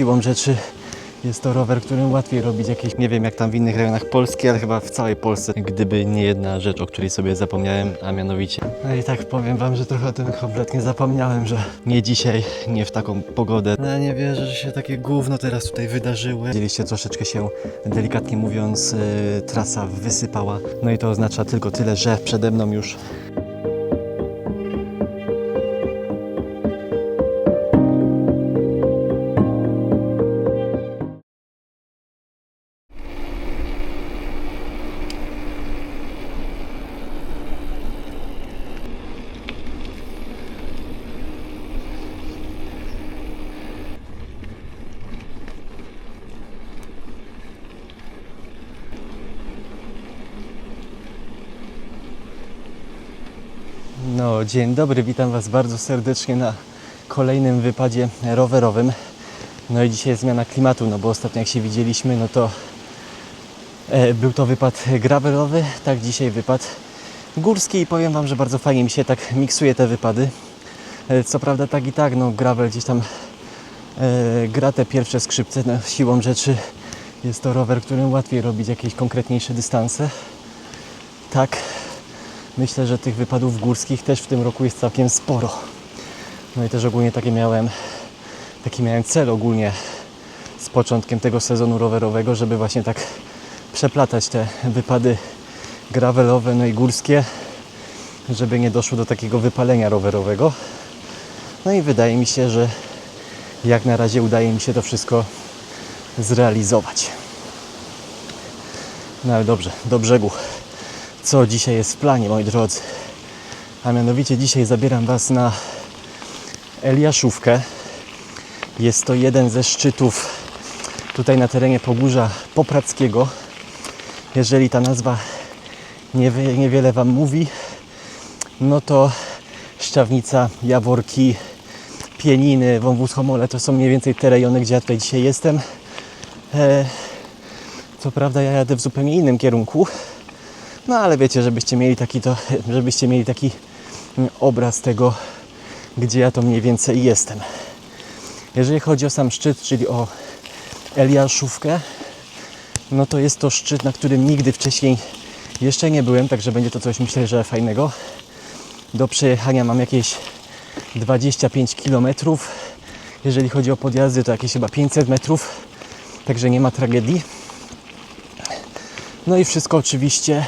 siłą rzeczy jest to rower, którym łatwiej robić jakieś, nie wiem jak tam w innych rejonach Polski, ale chyba w całej Polsce, gdyby nie jedna rzecz, o której sobie zapomniałem, a mianowicie. No i tak powiem wam, że trochę o tym kompletnie zapomniałem, że nie dzisiaj, nie w taką pogodę. No nie wierzę, że się takie gówno teraz tutaj wydarzyło. Widzieliście, troszeczkę się, delikatnie mówiąc, yy, trasa wysypała. No i to oznacza tylko tyle, że przede mną już No, dzień dobry, witam Was bardzo serdecznie na kolejnym wypadzie rowerowym. No i dzisiaj zmiana klimatu, no bo ostatnio jak się widzieliśmy, no to e, był to wypad gravelowy, tak dzisiaj wypad górski i powiem Wam, że bardzo fajnie mi się tak miksuje te wypady. E, co prawda tak i tak, no gravel gdzieś tam e, gra te pierwsze skrzypce, no, siłą rzeczy jest to rower, którym łatwiej robić jakieś konkretniejsze dystanse. Tak, Myślę, że tych wypadów górskich też w tym roku jest całkiem sporo. No i też ogólnie takie miałem, taki miałem cel ogólnie z początkiem tego sezonu rowerowego, żeby właśnie tak przeplatać te wypady gravelowe, no i górskie, żeby nie doszło do takiego wypalenia rowerowego. No i wydaje mi się, że jak na razie udaje mi się to wszystko zrealizować. No ale dobrze, do brzegu co dzisiaj jest w planie, moi drodzy. A mianowicie dzisiaj zabieram Was na Eliaszówkę. Jest to jeden ze szczytów tutaj na terenie Pogórza Poprackiego. Jeżeli ta nazwa niewie- niewiele Wam mówi, no to Szczawnica, Jaworki, Pieniny, Wąwóz Homole to są mniej więcej te rejony, gdzie ja tutaj dzisiaj jestem. E, co prawda ja jadę w zupełnie innym kierunku, no ale wiecie, żebyście mieli taki to, żebyście mieli taki mm, obraz tego, gdzie ja to mniej więcej jestem. Jeżeli chodzi o sam szczyt, czyli o Eliaszówkę, no to jest to szczyt, na którym nigdy wcześniej jeszcze nie byłem, także będzie to coś myślę, że fajnego. Do przejechania mam jakieś 25 km. Jeżeli chodzi o podjazdy, to jakieś chyba 500 metrów, także nie ma tragedii. No i wszystko oczywiście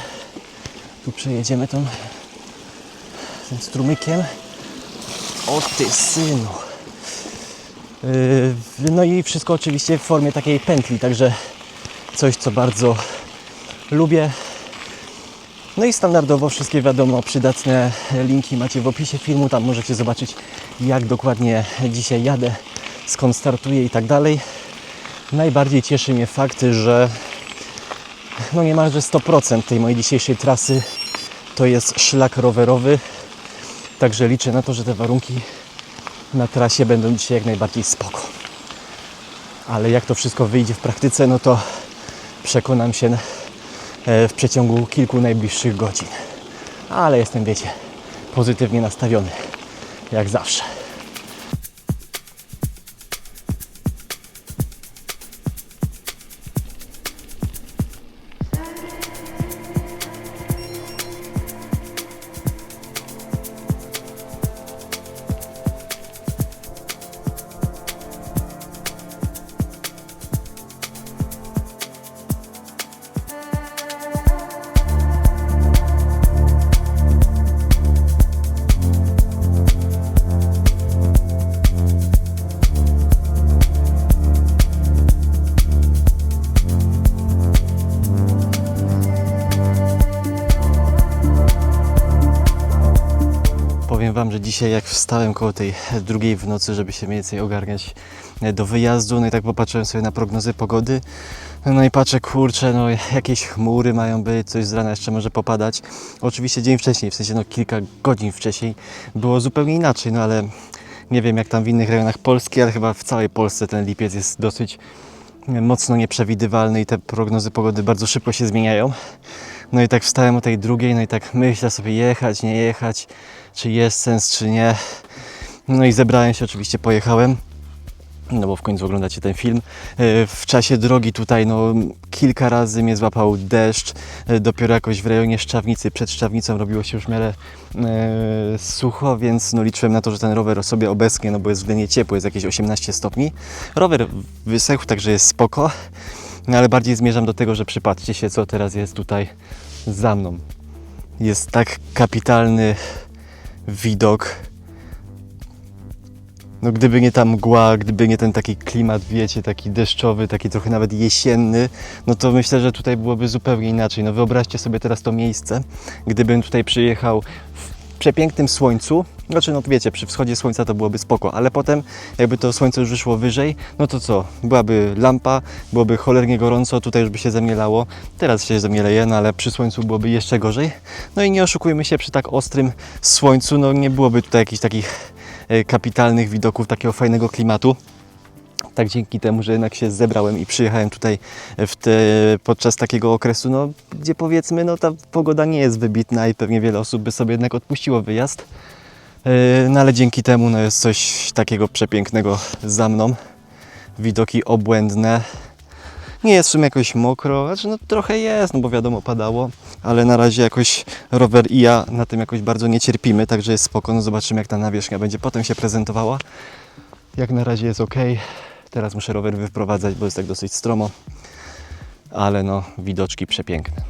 tu przejedziemy tą, tym strumykiem. O ty synu. Yy, No i wszystko oczywiście w formie takiej pętli, także coś, co bardzo lubię. No i standardowo wszystkie wiadomo przydatne linki macie w opisie filmu. Tam możecie zobaczyć jak dokładnie dzisiaj jadę, skąd startuję i tak dalej. Najbardziej cieszy mnie fakt, że no niemalże 100% tej mojej dzisiejszej trasy to jest szlak rowerowy. Także liczę na to, że te warunki na trasie będą dzisiaj jak najbardziej spoko. Ale jak to wszystko wyjdzie w praktyce, no to przekonam się e, w przeciągu kilku najbliższych godzin. Ale jestem, wiecie, pozytywnie nastawiony, jak zawsze. Dzisiaj jak wstałem koło tej drugiej w nocy, żeby się mniej więcej ogarniać e, do wyjazdu, no i tak popatrzyłem sobie na prognozy pogody, no i patrzę, kurczę, no jakieś chmury mają być, coś z rana jeszcze może popadać. Oczywiście dzień wcześniej, w sensie no kilka godzin wcześniej było zupełnie inaczej, no ale nie wiem jak tam w innych rejonach Polski, ale chyba w całej Polsce ten lipiec jest dosyć mocno nieprzewidywalny i te prognozy pogody bardzo szybko się zmieniają. No i tak wstałem o tej drugiej, no i tak myślę sobie jechać, nie jechać, czy jest sens, czy nie. No i zebrałem się, oczywiście pojechałem. no bo w końcu oglądacie ten film. E, W czasie drogi tutaj no, kilka razy mnie złapał deszcz. E, Dopiero jakoś w rejonie Szczawnicy, przed Szczawnicą robiło się już w miarę e, sucho, więc no, liczyłem na to, że ten rower sobie obecnie, no bo jest względnie ciepło, jest jakieś 18 stopni. Rower wysechł, także jest spoko. No ale bardziej zmierzam do tego, że przypatrzcie się, co teraz jest tutaj za mną. Jest tak kapitalny widok. No gdyby nie ta mgła, gdyby nie ten taki klimat, wiecie, taki deszczowy, taki trochę nawet jesienny, no to myślę, że tutaj byłoby zupełnie inaczej. No wyobraźcie sobie teraz to miejsce, gdybym tutaj przyjechał w przepięknym słońcu, znaczy no wiecie, przy wschodzie słońca to byłoby spoko, ale potem jakby to słońce już wyszło wyżej, no to co, byłaby lampa, byłoby cholernie gorąco, tutaj już by się zamielało, teraz się zamieleje, no ale przy słońcu byłoby jeszcze gorzej. No i nie oszukujmy się, przy tak ostrym słońcu, no nie byłoby tutaj jakichś takich e, kapitalnych widoków, takiego fajnego klimatu. Tak dzięki temu, że jednak się zebrałem i przyjechałem tutaj w te, podczas takiego okresu, no, gdzie powiedzmy, no ta pogoda nie jest wybitna i pewnie wiele osób by sobie jednak odpuściło wyjazd. Yy, No ale dzięki temu no, jest coś takiego przepięknego za mną. Widoki obłędne. Nie jest w sumie jakoś mokro, znaczy no trochę jest, no bo wiadomo padało, ale na razie jakoś rower i ja na tym jakoś bardzo nie cierpimy, także jest spoko, no zobaczymy jak ta nawierzchnia będzie potem się prezentowała. Jak na razie jest ok. Teraz muszę rower wyprowadzać, bo jest tak dosyć stromo, ale no widoczki przepiękne.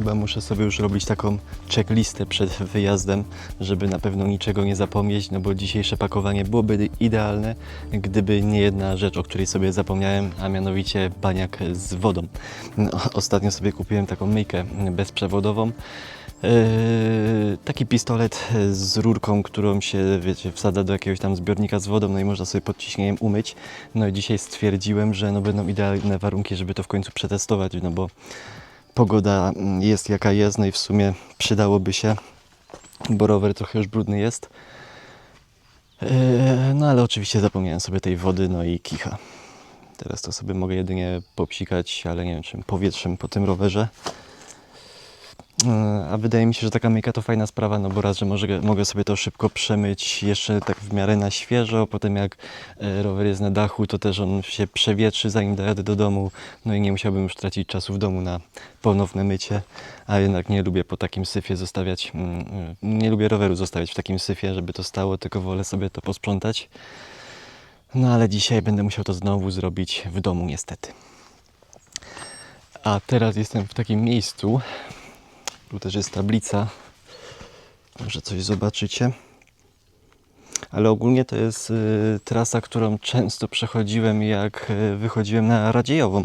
Chyba muszę sobie już robić taką checklistę przed wyjazdem, żeby na pewno niczego nie zapomnieć, no bo dzisiejsze pakowanie byłoby idealne, gdyby nie jedna rzecz, o której sobie zapomniałem, a mianowicie baniak z wodą. No, ostatnio sobie kupiłem taką myjkę bezprzewodową. Yy, taki pistolet z rurką, którą się, wiecie, wsadza do jakiegoś tam zbiornika z wodą, no i można sobie pod ciśnieniem umyć. No i dzisiaj stwierdziłem, że no będą idealne warunki, żeby to w końcu przetestować, no bo pogoda mm, jest jaka jest, no i w sumie przydałoby się, bo rower trochę już brudny jest. Eee, No ale oczywiście zapomniałem sobie tej wody, no i kicha. Teraz to sobie mogę jedynie popsikać, ale nie wiem czym, powietrzem po tym rowerze. A wydaje mi się, że taka myjka to fajna sprawa, no bo raz, że może, mogę sobie to szybko przemyć jeszcze tak w miarę na świeżo, potem jak e, rower jest na dachu, to też on się przewietrzy zanim dojadę do domu, no i nie musiałbym już tracić czasu w domu na ponowne mycie, a jednak nie lubię po takim syfie zostawiać, mm, mm, nie lubię roweru zostawiać w takim syfie, żeby to stało, tylko wolę sobie to posprzątać. No ale dzisiaj będę musiał to znowu zrobić w domu niestety. A teraz jestem w takim miejscu, tu też jest tablica. Może coś zobaczycie. Ale ogólnie to jest y, trasa, którą często przechodziłem, jak y, wychodziłem na Radziejową.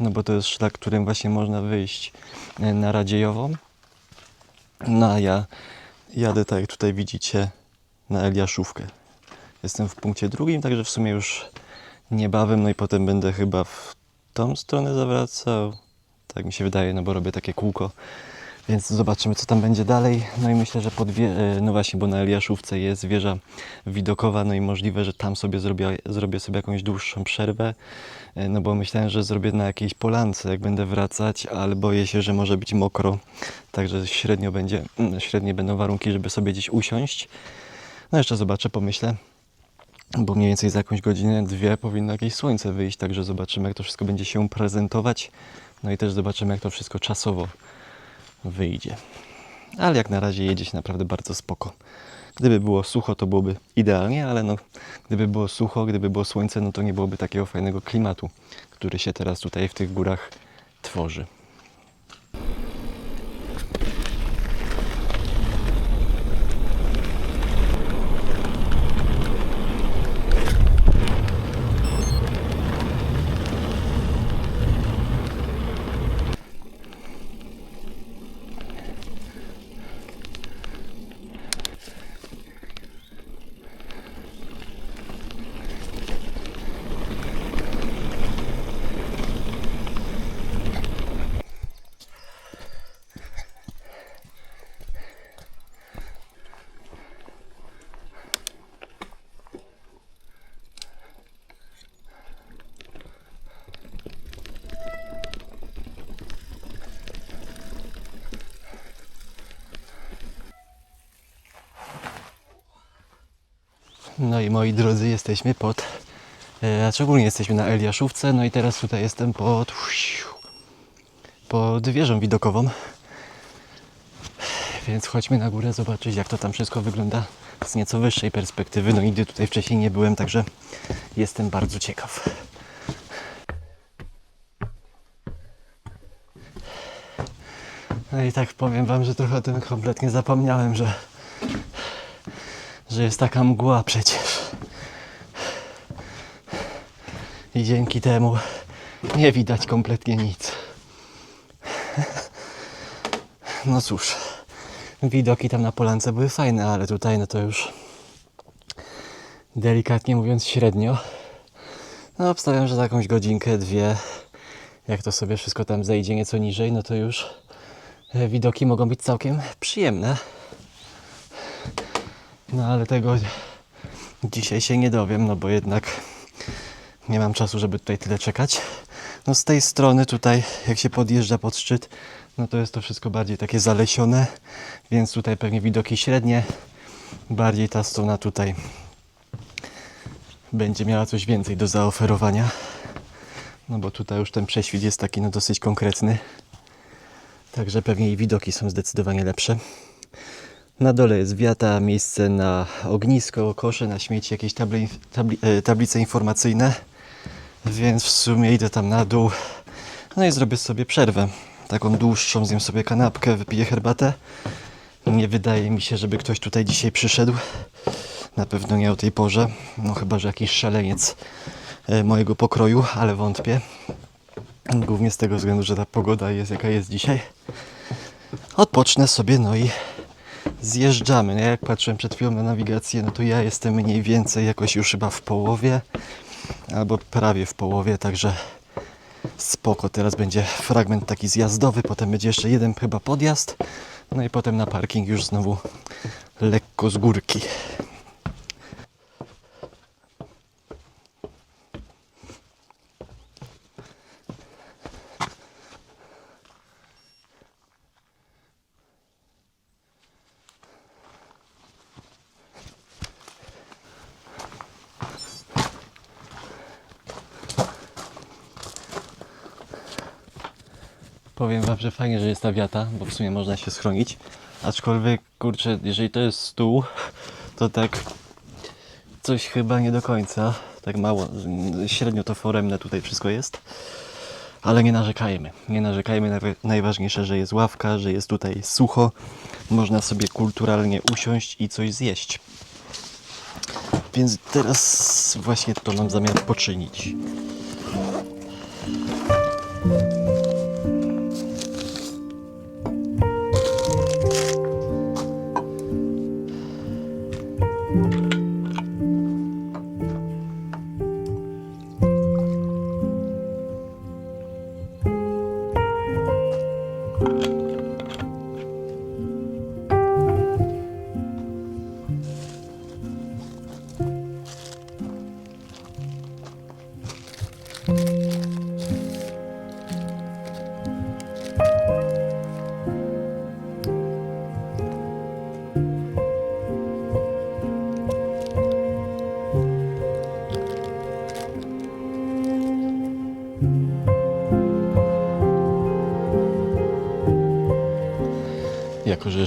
No bo to jest szlak, którym właśnie można wyjść y, na Radziejową. No a ja jadę, tak jak tutaj widzicie, na Eliaszówkę. Jestem w punkcie drugim, także w sumie już niebawem, no i potem będę chyba w tą stronę zawracał. Tak mi się wydaje, no bo robię takie kółko. Więc zobaczymy, co tam będzie dalej. No i myślę, że pod e, no właśnie, bo na Eliaszówce jest wieża widokowa, no i możliwe, że tam sobie zrobię, zrobię sobie jakąś dłuższą przerwę. E, No bo myślałem, że zrobię na jakiejś polance, jak będę wracać, ale boję się, że może być mokro. Także średnio będzie, mm, średnie będą warunki, żeby sobie gdzieś usiąść. No jeszcze zobaczę, pomyślę. bo mniej więcej za jakąś godzinę, dwie powinno jakieś słońce wyjść, także zobaczymy jak to wszystko będzie się prezentować. No i też zobaczymy jak to wszystko czasowo wyjdzie. Ale jak na razie jedzie się naprawdę bardzo spoko. Gdyby było sucho, to byłoby idealnie, ale no, gdyby było sucho, gdyby było słońce, no to nie byłoby takiego fajnego klimatu, który się teraz tutaj w tych górach tworzy. No i moi drodzy, jesteśmy pod. E, a szczególnie jesteśmy na Eliaszówce. No i teraz tutaj jestem pod. pod wieżą widokową. Więc chodźmy na górę zobaczyć, jak to tam wszystko wygląda z nieco wyższej perspektywy. No nigdy tutaj wcześniej nie byłem, także jestem bardzo ciekaw. No i tak powiem Wam, że trochę o tym kompletnie zapomniałem, że że jest taka mgła przecież. I dzięki temu nie widać kompletnie nic. No cóż, widoki tam na polance były fajne, ale tutaj no to już delikatnie mówiąc średnio. No obstawiam, że za jakąś godzinkę, dwie, jak to sobie wszystko tam zejdzie nieco niżej, no to już widoki mogą być całkiem przyjemne. No ale tego dzisiaj się nie dowiem, no bo jednak nie mam czasu, żeby tutaj tyle czekać. No z tej strony tutaj, jak się podjeżdża pod szczyt, no to jest to wszystko bardziej takie zalesione, więc tutaj pewnie widoki średnie. Bardziej ta strona tutaj będzie miała coś więcej do zaoferowania. No bo tutaj już ten prześwit jest taki no dosyć konkretny. Także pewnie i widoki są zdecydowanie lepsze. Na dole jest wiata, miejsce na ognisko, kosze na śmieci, jakieś tabli, tabli, e, tablice informacyjne. Więc w sumie idę tam na dół. No i zrobię sobie przerwę. Taką dłuższą, zjem sobie kanapkę, wypiję herbatę. Nie wydaje mi się, żeby ktoś tutaj dzisiaj przyszedł. Na pewno nie o tej porze. No chyba, że jakiś szaleniec e, mojego pokroju, ale wątpię. Głównie z tego względu, że ta pogoda jest jaka jest dzisiaj. Odpocznę sobie, no i zjeżdżamy. Ja jak patrzyłem przed chwilą na nawigację, no to ja jestem mniej więcej jakoś już chyba w połowie, albo prawie w połowie, także spoko. Teraz będzie fragment taki zjazdowy, potem będzie jeszcze jeden chyba podjazd, no i potem na parking już znowu lekko z górki. Powiem wam, że fajnie, że jest ta wiata, bo w sumie można się schronić. Aczkolwiek, kurczę, jeżeli to jest stół, to tak coś chyba nie do końca. Tak mało, średnio to foremne tutaj wszystko jest. Ale nie narzekajmy. Nie narzekajmy. Najwa- Najważniejsze, że jest ławka, że jest tutaj sucho. Można sobie kulturalnie usiąść i coś zjeść. Więc teraz właśnie to mam zamiar poczynić.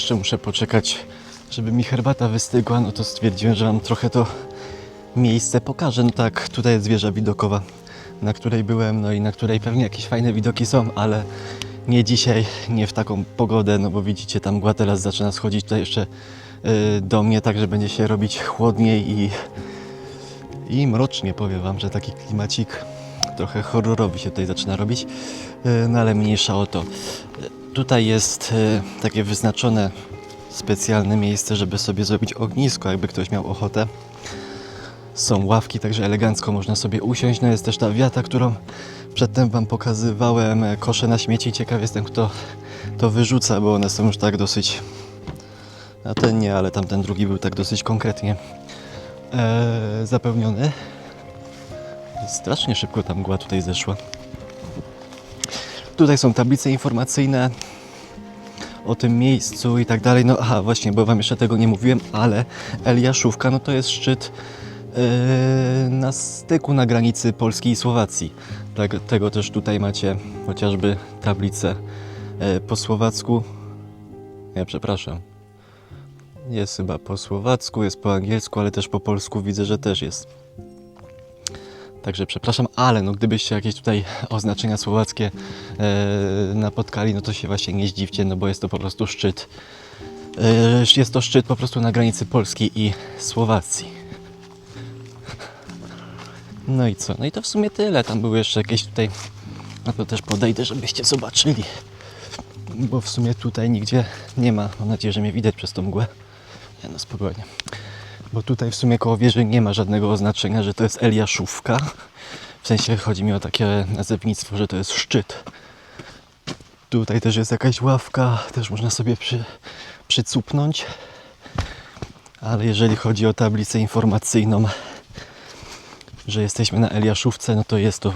Jeszcze muszę poczekać, żeby mi herbata wystygła, no to stwierdziłem, że wam trochę to miejsce pokażę. No tak, tutaj jest wieża widokowa, na której byłem, no i na której pewnie jakieś fajne widoki są, ale nie dzisiaj, nie w taką pogodę, no bo widzicie, tam mgła teraz zaczyna schodzić tutaj jeszcze y, do mnie, także będzie się robić chłodniej i, i mrocznie, powiem wam, że taki klimacik trochę horrorowy się tutaj zaczyna robić, y, no ale mniejsza o to. Tutaj jest y, takie wyznaczone specjalne miejsce, żeby sobie zrobić ognisko, jakby ktoś miał ochotę. Są ławki, także elegancko można sobie usiąść. No jest też ta wiata, którą przedtem Wam pokazywałem. e, Kosze na śmieci. Ciekaw jestem, kto to wyrzuca, bo one są już tak dosyć... A ten nie, ale tamten drugi był tak dosyć konkretnie e, zapełniony. Strasznie szybko ta mgła tutaj zeszła. Tutaj są tablice informacyjne o tym miejscu i tak dalej. No aha, właśnie, bo Wam jeszcze tego nie mówiłem, ale Eliaszówka, no to jest szczyt yy, na styku na granicy Polski i Słowacji. Tak, tego też tutaj macie chociażby tablicę yy, po słowacku. Nie, przepraszam. Jest chyba po słowacku, jest po angielsku, ale też po polsku widzę, że też jest. Także przepraszam, ale no gdybyście jakieś tutaj oznaczenia słowackie e, napotkali, no to się właśnie nie zdziwcie, no bo jest to po prostu szczyt. E, jest to szczyt po prostu na granicy Polski i Słowacji. No i co? No i to w sumie tyle. Tam były jeszcze jakieś tutaj. No to też podejdę, żebyście zobaczyli. Bo w sumie tutaj nigdzie nie ma. Mam nadzieję, że mnie widać przez tą mgłę. No, spokojnie. Bo tutaj w sumie koło wieży nie ma żadnego oznaczenia, że to jest Eliaszówka. W sensie chodzi mi o takie nazewnictwo, że to jest szczyt. Tutaj też jest jakaś ławka, też można sobie przy, przycupnąć. Ale jeżeli chodzi o tablicę informacyjną, że jesteśmy na Eliaszówce, no to jest to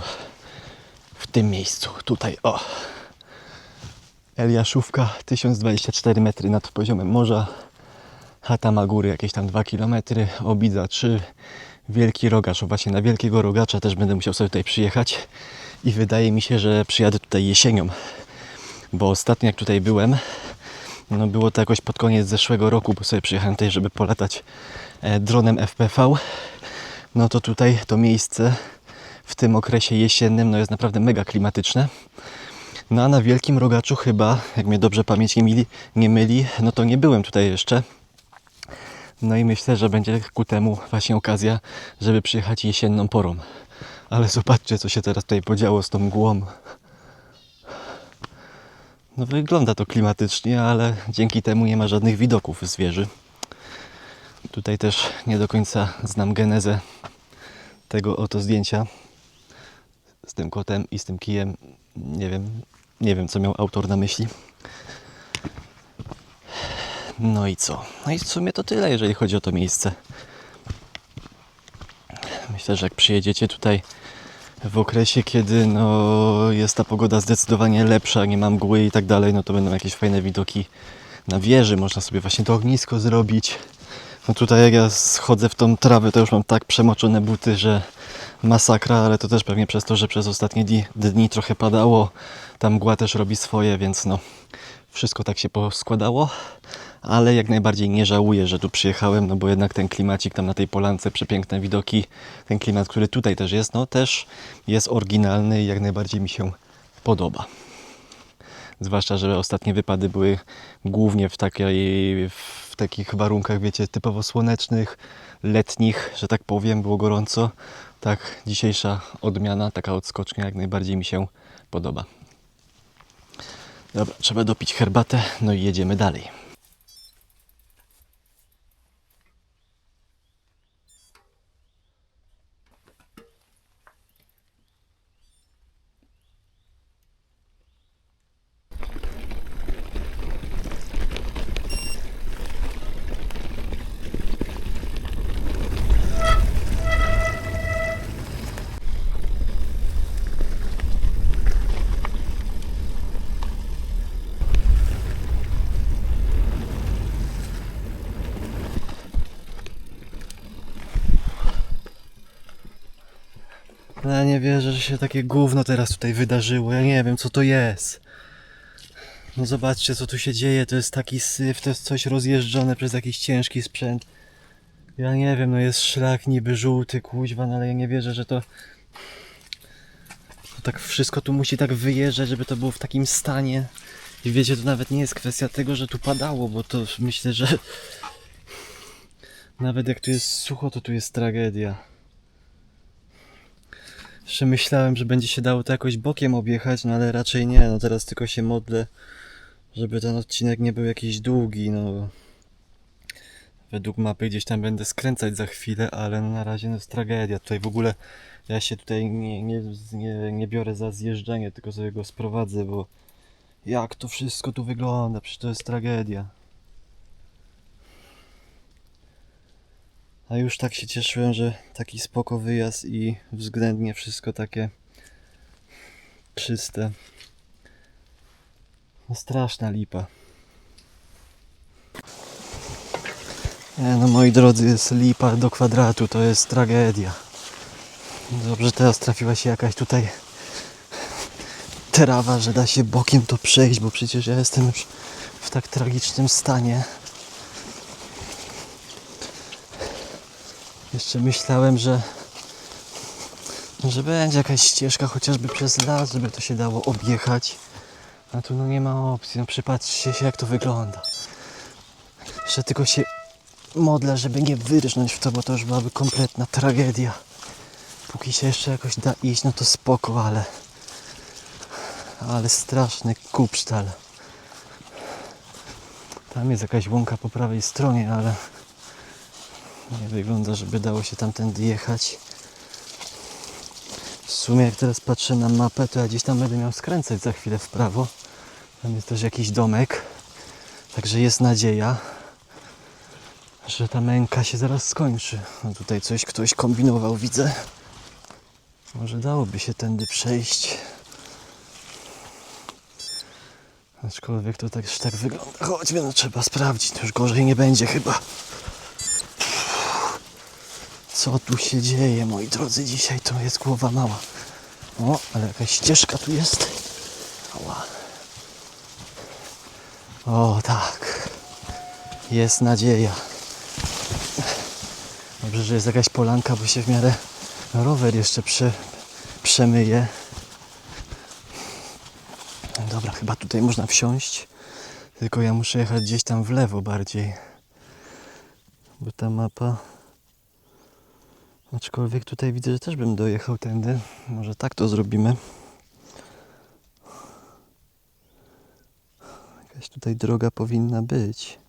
w tym miejscu, tutaj o. Eliaszówka, 1024 metry nad poziomem morza. Chata ma góry jakieś tam 2 km, Obidza 3, Wielki Rogacz. Właśnie na Wielkiego Rogacza też będę musiał sobie tutaj przyjechać i wydaje mi się, że przyjadę tutaj jesienią, bo ostatnio jak tutaj byłem, no było to jakoś pod koniec zeszłego roku, bo sobie przyjechałem tutaj, żeby polatać e, dronem FPV. No to tutaj to miejsce w tym okresie jesiennym no jest naprawdę mega klimatyczne. No a na Wielkim Rogaczu chyba, jak mnie dobrze pamięć nie, mili, nie myli, no to nie byłem tutaj jeszcze. No i myślę, że będzie ku temu właśnie okazja, żeby przyjechać jesienną porą. Ale zobaczcie, co się teraz tutaj podziało z tą mgłą. No wygląda to klimatycznie, ale dzięki temu nie ma żadnych widoków z. Tutaj też nie do końca znam genezę tego oto zdjęcia z tym kotem i z tym kijem. Nie wiem, nie wiem co miał autor na myśli. No i co? No i w sumie to tyle, jeżeli chodzi o to miejsce. Myślę, że jak przyjedziecie tutaj w okresie, kiedy no, jest ta pogoda zdecydowanie lepsza, nie mam mgły i tak dalej, no to będą jakieś fajne widoki na wieży. Można sobie właśnie to ognisko zrobić. No tutaj jak ja schodzę w tą trawę, to już mam tak przemoczone buty, że masakra, ale to też pewnie przez to, że przez ostatnie dni, dni trochę padało. Ta mgła też robi swoje, więc no wszystko tak się poskładało. Ale jak najbardziej nie żałuję, że tu przyjechałem, no bo jednak ten klimacik tam na tej polance, przepiękne widoki, ten klimat, który tutaj też jest, no też jest oryginalny i jak najbardziej mi się podoba. Zwłaszcza, że ostatnie wypady były głównie w, takiej, w takich warunkach, wiecie, typowo słonecznych, letnich, że tak powiem, było gorąco. Tak, dzisiejsza odmiana, taka odskocznia, jak najbardziej mi się podoba. Dobra, trzeba dopić herbatę, no i jedziemy dalej. No Ja nie wierzę, że się takie gówno teraz tutaj wydarzyło. Ja nie wiem, co to jest. No zobaczcie co tu się dzieje, to jest taki syf, to jest coś rozjeżdżone przez jakiś ciężki sprzęt. Ja nie wiem, no jest szlak niby żółty, kuźwa, no ale ja nie wierzę, że to... to tak wszystko tu musi tak wyjeżdżać, żeby to było w takim stanie. I wiecie, to nawet nie jest kwestia tego, że tu padało, bo to myślę, że... Nawet jak tu jest sucho, to tu jest tragedia. Jeszcze myślałem, że będzie się dało to jakoś bokiem objechać, no ale raczej nie. No teraz tylko się modlę, żeby ten odcinek nie był jakiś długi, no. Według mapy gdzieś tam będę skręcać za chwilę, ale no na razie no jest tragedia. Tutaj w ogóle ja się tutaj nie, nie, nie, nie biorę za zjeżdżanie, tylko sobie go sprowadzę, bo jak to wszystko tu wygląda, przecież to jest tragedia. A już tak się cieszyłem, że taki spoko wyjazd i względnie wszystko takie czyste. No straszna lipa. No moi drodzy, jest lipa do kwadratu, to jest tragedia. Dobrze, teraz trafiła się jakaś tutaj trawa, że da się bokiem to przejść, bo przecież ja jestem już w tak tragicznym stanie. Jeszcze myślałem, że, że będzie jakaś ścieżka chociażby przez las, żeby to się dało objechać. A tu no nie ma opcji. No przypatrzcie się jak to wygląda. Że tylko się modlę, żeby nie wyrżnąć w to, bo to już byłaby kompletna tragedia. Póki się jeszcze jakoś da iść, no to spoko, ale ale straszny kupsztal. Tam jest jakaś łąka po prawej stronie, ale nie wygląda, żeby dało się tamtędy jechać. W sumie jak teraz patrzę na mapę, to ja gdzieś tam będę miał skręcać za chwilę w prawo. Tam jest też jakiś domek. Także jest nadzieja, że ta męka się zaraz skończy. No tutaj coś ktoś kombinował, widzę. Może dałoby się tędy przejść. Aczkolwiek to tak, tak wygląda. Chodźmy, no trzeba sprawdzić. To już gorzej nie będzie chyba. Co tu się dzieje, moi drodzy? Dzisiaj to jest głowa mała. O, ale jakaś ścieżka tu jest. Ała. O, tak. Jest nadzieja. Dobrze, że jest jakaś polanka, bo się w miarę rower jeszcze prze, przemyje. Dobra, chyba tutaj można wsiąść. Tylko ja muszę jechać gdzieś tam w lewo bardziej. Bo ta mapa. Aczkolwiek tutaj widzę, że też bym dojechał tędy. Może tak to zrobimy. Jakaś tutaj droga powinna być.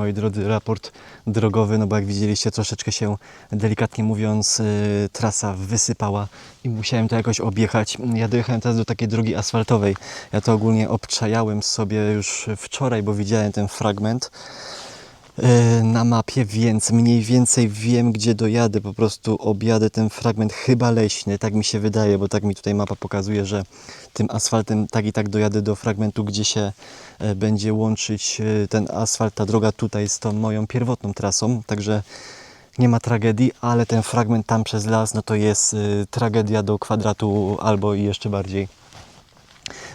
Moi drodzy, raport drogowy, no bo jak widzieliście, troszeczkę się, delikatnie mówiąc, y, trasa wysypała i musiałem to jakoś objechać. Ja dojechałem teraz do takiej drogi asfaltowej. Ja to ogólnie obczajałem sobie już wczoraj, bo widziałem ten fragment na mapie, więc mniej więcej wiem, gdzie dojadę. Po prostu objadę ten fragment chyba leśny, tak mi się wydaje, bo tak mi tutaj mapa pokazuje, że tym asfaltem tak i tak dojadę do fragmentu, gdzie się e, będzie łączyć e, ten asfalt, ta droga tutaj z tą moją pierwotną trasą, także nie ma tragedii, ale ten fragment tam przez las, no to jest y, tragedia do kwadratu albo i jeszcze bardziej.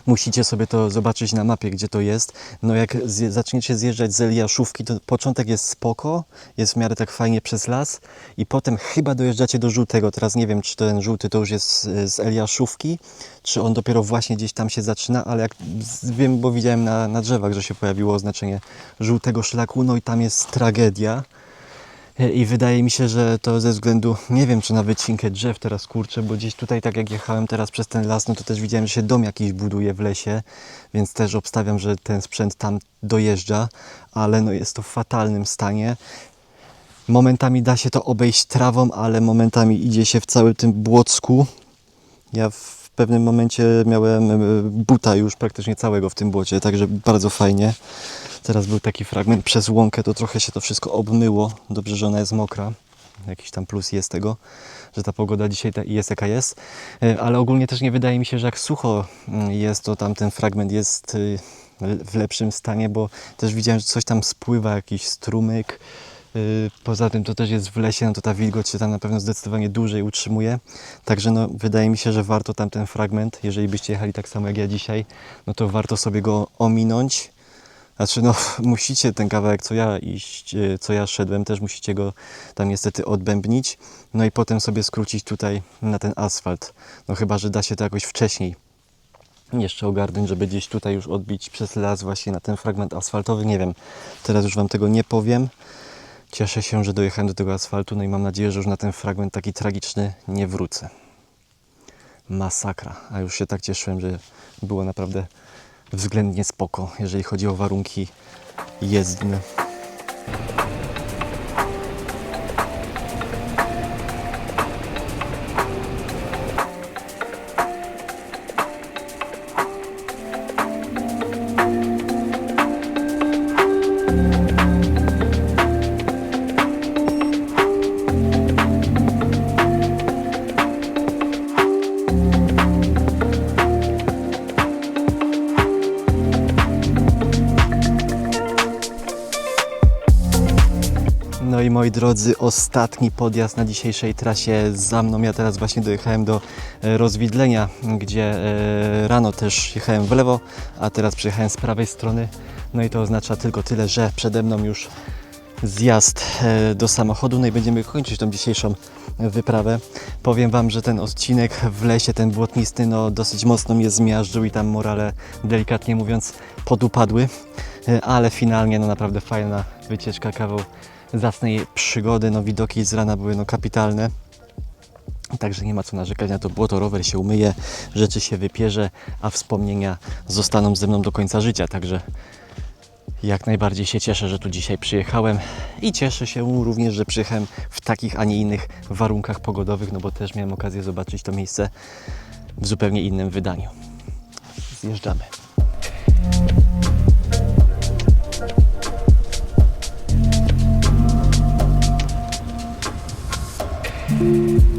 Musicie sobie to zobaczyć na mapie, gdzie to jest. No jak zje, zaczniecie zjeżdżać z Eliaszówki, to początek jest spoko, jest w miarę tak fajnie przez las i potem chyba dojeżdżacie do żółtego. Teraz nie wiem, czy ten żółty to już jest z Eliaszówki, czy on dopiero właśnie gdzieś tam się zaczyna, ale jak wiem, bo widziałem na, na drzewach, że się pojawiło oznaczenie żółtego szlaku, no i tam jest tragedia. I wydaje mi się, że to ze względu, nie wiem czy na wycinkę drzew teraz kurczę, bo gdzieś tutaj tak jak jechałem teraz przez ten las, no to też widziałem, że się dom jakiś buduje w lesie, więc też obstawiam, że ten sprzęt tam dojeżdża, ale no jest to w fatalnym stanie. Momentami da się to obejść trawą, ale momentami idzie się w całym tym błocku. Ja w pewnym momencie miałem e, buta już praktycznie całego w tym błocie, także bardzo fajnie. Teraz był taki fragment przez łąkę, to trochę się to wszystko obmyło. Dobrze, że ona jest mokra. jakiś tam plus jest tego, że ta pogoda dzisiaj jest jaka jest, E, ale ogólnie też nie wydaje mi się, że jak sucho mm, jest, to tam ten fragment jest y, w lepszym stanie, bo też widziałem, że coś tam spływa, jakiś strumyk. Y, Poza tym to też jest w lesie, no to ta wilgoć się tam na pewno zdecydowanie dłużej utrzymuje. Także no, wydaje mi się, że warto tam ten fragment, jeżeli byście jechali tak samo jak ja dzisiaj, no to warto sobie go ominąć. Znaczy no, musicie ten kawałek, co ja iść, y, co ja szedłem, też musicie go tam niestety odbębnić. No i potem sobie skrócić tutaj na ten asfalt. No chyba, że da się to jakoś wcześniej jeszcze ogarnąć, żeby gdzieś tutaj już odbić przez las właśnie na ten fragment asfaltowy. Nie wiem, teraz już Wam tego nie powiem. Cieszę się, że dojechałem do tego asfaltu, no i mam nadzieję, że już na ten fragment taki tragiczny nie wrócę. Masakra, a już się tak cieszyłem, że było naprawdę względnie spoko, jeżeli chodzi o warunki jezdne. Moi drodzy, ostatni podjazd na dzisiejszej trasie za mną. Ja teraz właśnie dojechałem do e, rozwidlenia, gdzie e, rano też jechałem w lewo, a teraz przyjechałem z prawej strony. No i to oznacza tylko tyle, że przede mną już zjazd e, do samochodu. No i będziemy kończyć tą dzisiejszą wyprawę. Powiem Wam, że ten odcinek w lesie, ten błotnisty, no dosyć mocno mnie zmiażdżył i tam morale, delikatnie mówiąc, podupadły. Ale finalnie, no naprawdę fajna wycieczka, kawał zacnej przygody. No widoki z rana były no kapitalne. Także nie ma co narzekać na to błoto, rower się umyje, rzeczy się wypierze, a wspomnienia zostaną ze mną do końca życia. Także jak najbardziej się cieszę, że tu dzisiaj przyjechałem i cieszę się również, że przyjechałem w takich, a nie innych warunkach pogodowych, no bo też miałem okazję zobaczyć to miejsce w zupełnie innym wydaniu. Zjeżdżamy. No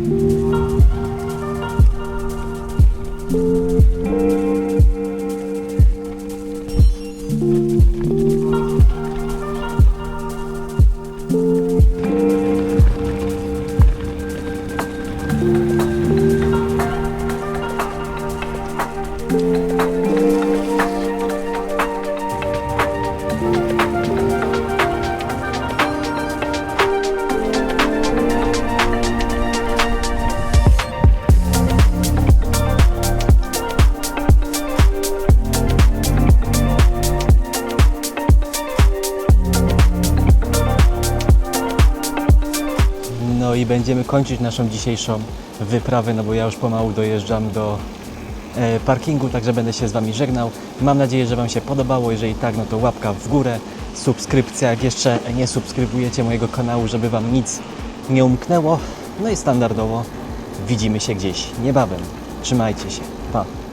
będziemy kończyć naszą dzisiejszą wyprawę, no bo ja już pomału dojeżdżam do e, parkingu, także będę się z Wami żegnał. Mam nadzieję, że Wam się podobało. Jeżeli tak, no to łapka w górę, subskrypcja, jak jeszcze nie subskrybujecie mojego kanału, żeby Wam nic nie umknęło. No i standardowo widzimy się gdzieś niebawem. Trzymajcie się. Pa.